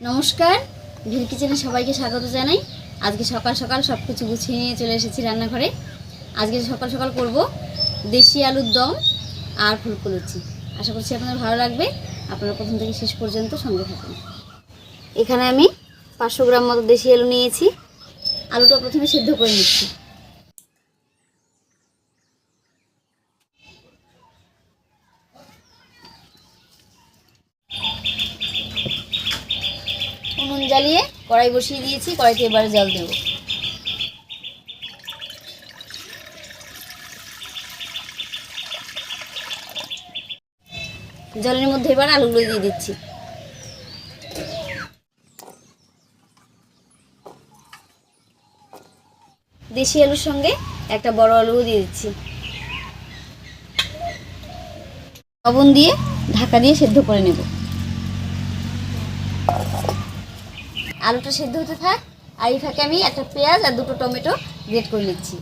নমস্কার। ভিল কিচেনে সবাইকে স্বাগত জানাই। আজকে সকাল সকাল সব কিছু গুছিয়ে নিয়ে চলে এসেছি রান্নাঘরে। আজকে সকাল সকাল করব, দেশি আলুর দম আর ফুলকো লুচি। আশা করছি আপনার ভালো লাগবে। আপনারা প্রথম থেকে শেষ পর্যন্ত সঙ্গে থাকুন। এখানে আমি পাঁচশো গ্রাম মতো দেশি আলু নিয়েছি। আলুটা প্রথমে সিদ্ধ করে নিচ্ছি উনুন জ্বালিয়ে কড়াই বসিয়ে দিয়েছি, কড়াইতে এবারে জল দেবো। জলের মধ্যে এবার আলুগুলো দিয়ে দিচ্ছি। দেশি আলুর সঙ্গে একটা বড় আলুও দিয়ে দিচ্ছি। লবণ দিয়ে ঢাকা দিয়ে সেদ্ধ করে নেব। আলুটা সেদ্ধ হতে থাক, আর এই ফাঁকে আমি একটা পেঁয়াজ আর দুটো টমেটো গ্রেট করে নিচ্ছি।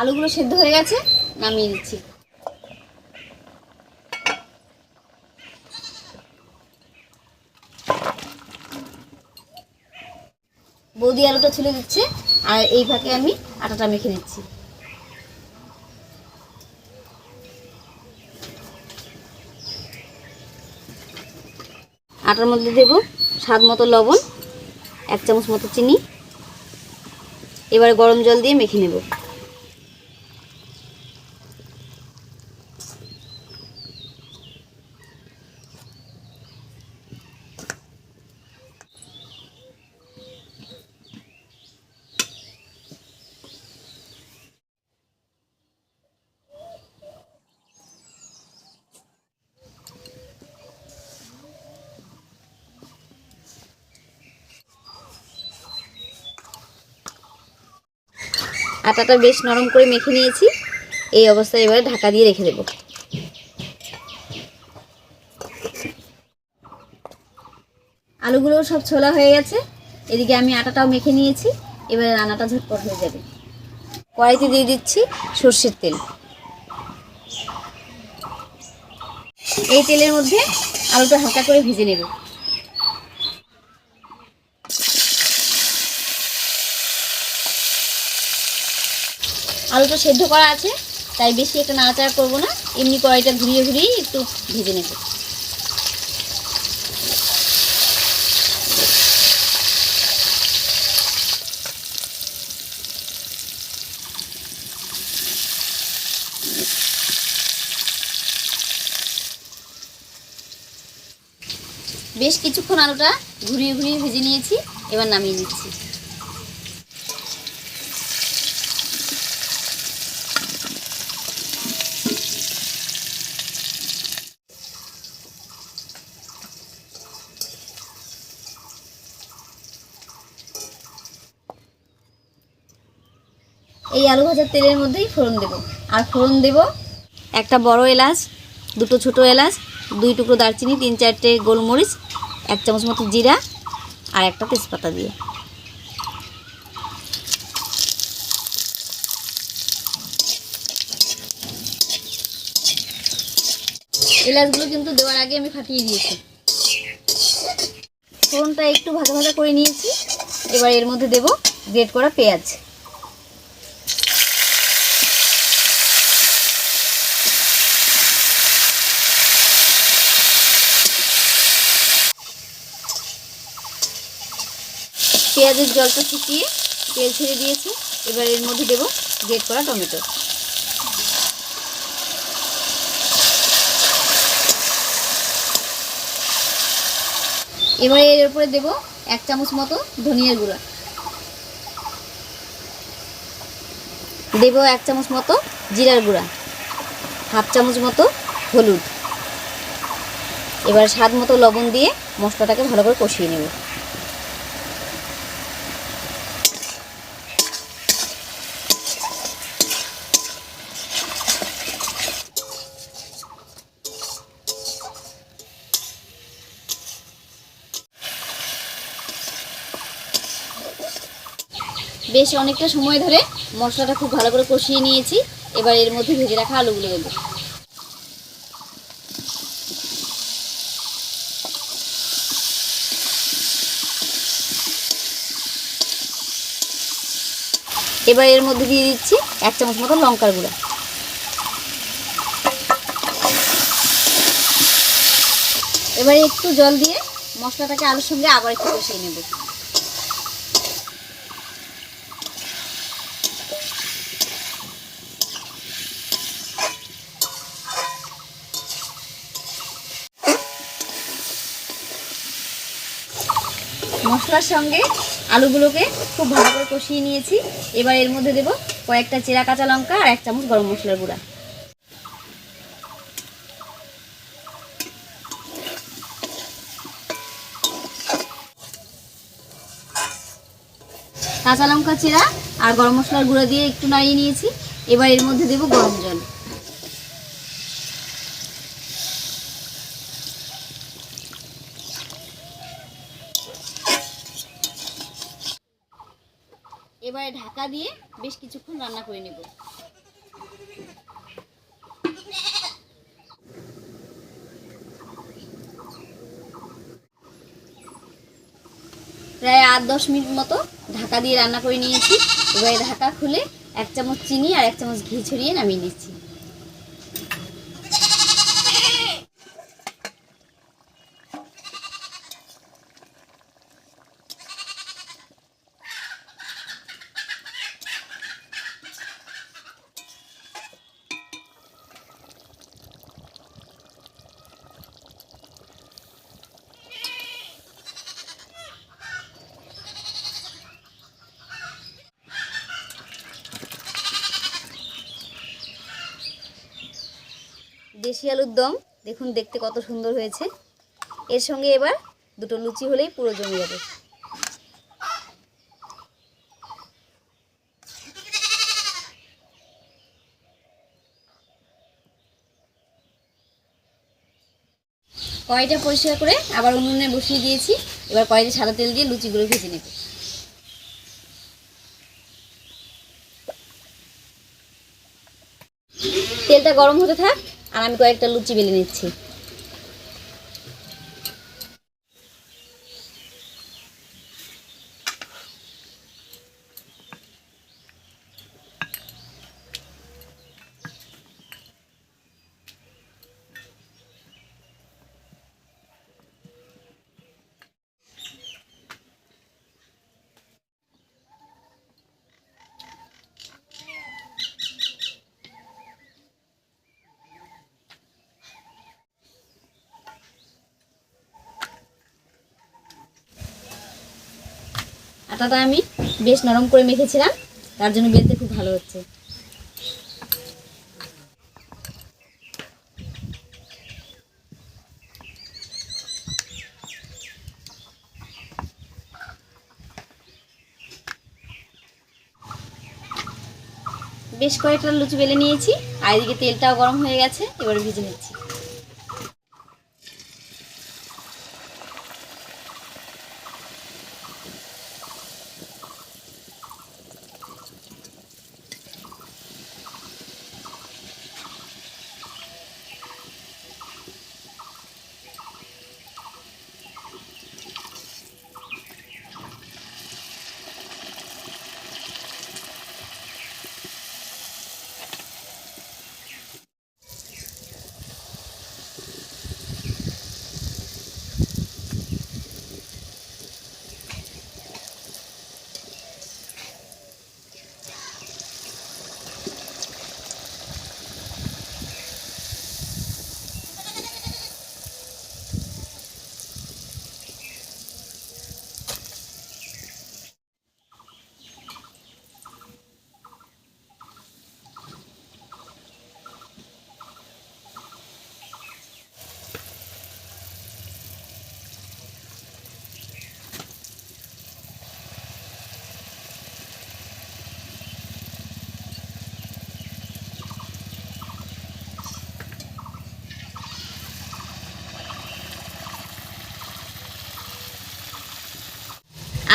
আলুগুলো সেদ্ধ হয়ে গেছে, নামিয়ে দিচ্ছি। বৌদি আলুটা ছুলে দিচ্ছে, আর এই ফাঁকে আমি আটাটা মেখে নিচ্ছি। আটার মধ্যে দেব স্বাদ মতো লবণ, এক চামচ মতো চিনি। এবারে গরম জল দিয়ে মেখে নেব। আটাটা বেশ নরম করে মেখে নিয়েছি। এই অবস্থায় এবারে ঢাকা দিয়ে রেখে দেব। আলুগুলো সব ছোলা হয়ে গেছে। এদিকে আমি আটাটাও মেখে নিয়েছি। এবারে রান্নাটা ঝটপট হয়ে যাবে। কড়াইতে দিয়ে দিচ্ছি সর্ষের তেল। এই তেলের মধ্যে আলুটা হালকা করে ভেজে নেব। আলুটা সেদ্ধ করা আছে, তাই বেশি একটা নাড়াচাড়া করব না। এমনি কড়াইটা ঘুরিয়ে ঘুরিয়ে একটু ভেজে নেব। বেশ কিছুক্ষণ আলুটা ঘুরিয়ে ঘুরিয়ে ভেজে নিয়েছি, এবার নামিয়ে নিচ্ছি। আলু ভাজার তেলের মধ্যেই ফোড়ন দেব। আর ফোড়ন দেব একটা বড় এলাচ, দুটো ছোট এলাচ, দুই টুকরো দারচিনি, তিন চারটে গোলমরিচ, এক চামচ মতো জিরা আর একটা তেজপাতা দিয়ে। এলাচগুলো কিন্তু দেওয়ার আগে আমি ফাটিয়ে দিয়েছি। ফোড়নটা একটু ভাজা ভাজা করে নিয়েছি। এবার এর মধ্যে দেব গ্রেট করা পেঁয়াজ। পেঁয়াজের জলটা শুকিয়ে তেল ছেড়ে দিয়েছি। এবার এর মধ্যে দেব গ্রেট করা টমেটো। এবারে এর উপরে দেব এক চামচ মতো ধনিয়ার গুঁড়া। দেব এক চামচ মতো জিরার গুঁড়া। হাফ চামচ মতো হলুদ। এবার স্বাদ মতো লবণ দিয়ে মশলাটাকে ভালো করে কষিয়ে নেব। বেশ অনেকটা সময় ধরে মশলাটা খুব ভালো করে কষিয়ে নিয়েছি। এবার এর মধ্যে ভেজে রাখা আলুগুলো দেবো। এবার এর মধ্যে দিয়ে দিচ্ছি এক চামচ মতো লঙ্কার গুঁড়া। এবারে একটু জল দিয়ে মশলাটাকে আলুর সঙ্গে আবার একটু কষিয়ে নেব। মশলার সঙ্গে আলুগুলোকে খুব ভালো করে কষিয়ে নিয়েছি। এবার এর মধ্যে দেব কয়েকটা চেরা কাঁচা লঙ্কা আর এক চামচ গরম মশলার গুঁড়া। কাঁচা লঙ্কা, চেরা আর গরম মশলার গুঁড়া দিয়ে একটু নাড়িয়ে নিয়েছি। এবার এর মধ্যে দেব গরম জল। এবারে ঢাকা দিয়ে বেশ কিছুক্ষণ রান্না করে নেব। প্রায় আট দশ মিনিট মতো ঢাকা দিয়ে রান্না করে নিয়েছি। এবারে ঢাকা খুলে এক চামচ চিনি আর এক চামচ ঘি ছড়িয়ে নামিয়ে নিচ্ছি। দেশি আলুর দম। দেখুন, দেখতে কত সুন্দর হয়েছে। এর সঙ্গে এবার দুটো লুচি হলেই পুরো জমে যাবে। কড়াইটা পরিষ্কার করে আবার উনুনে বসিয়ে দিয়েছি। এবার কড়াইতে সাদা তেল দিয়ে লুচিগুলো ভেজে নেব। তেলটা গরম হতে থাক। আর আমি কয়েকটা লুচি বেলে নিচ্ছি। আটাটা আমি বেশ নরম করে মেখেছিলাম। তার জন্য বেলতে খুব ভালো হচ্ছে। বেশ কয়েকটা লুচি বেলে নিয়েছি, আর এদিকে তেলটাও গরম হয়ে গেছে, এবার ভেজে নিচ্ছি।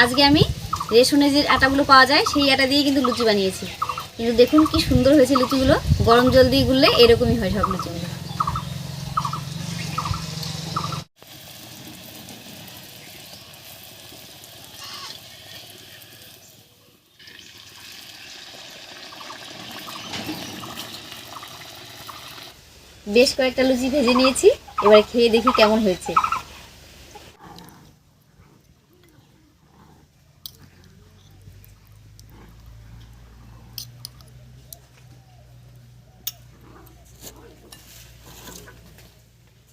আজকে আমি রেশনের যে আটাগুলো পাওয়া যায়, সেই আটা দিয়ে কিন্তু লুচি বানিয়েছি। কিন্তু দেখুন কি সুন্দর হয়েছে লুচিগুলো। গরম জল দিয়ে গুললে এরকমই হয় সব লুচিগুলো বেশ কয়েকটা লুচি ভেজে নিয়েছি। এবারে খেয়ে দেখি কেমন হয়েছে।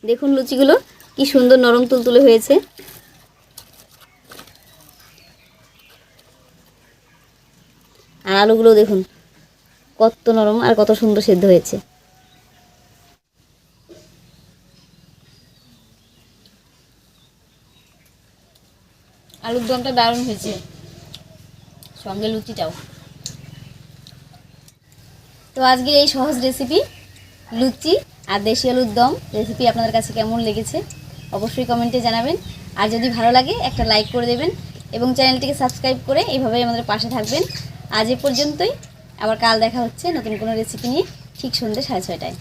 দেখুন লুচিগুলো কি সুন্দর নরম তুলতুলে হয়েছে। আর আলুগুলো দেখুন, কত নরম আর কত সুন্দর সেদ্ধ হয়েছে। আলুর দমটা দারুণ হয়েছে। সঙ্গে লুচিটাও তো আজকের এই সহজ রেসিপি লুচি আর দেশি আলুর দম রেসিপি আপনাদের কাছে কেমন লেগেছে, অবশ্যই কমেন্টে জানাবেন। আর যদি ভালো লাগে, একটা লাইক করে দেবেন এবং চ্যানেলটিকে সাবস্ক্রাইব করে এইভাবেই আমাদের পাশে থাকবেন। আজ এ পর্যন্তই। আবার কাল দেখা হচ্ছে নতুন কোনো রেসিপি নিয়ে, ঠিক সন্ধ্যে সাড়ে ছয়টায়।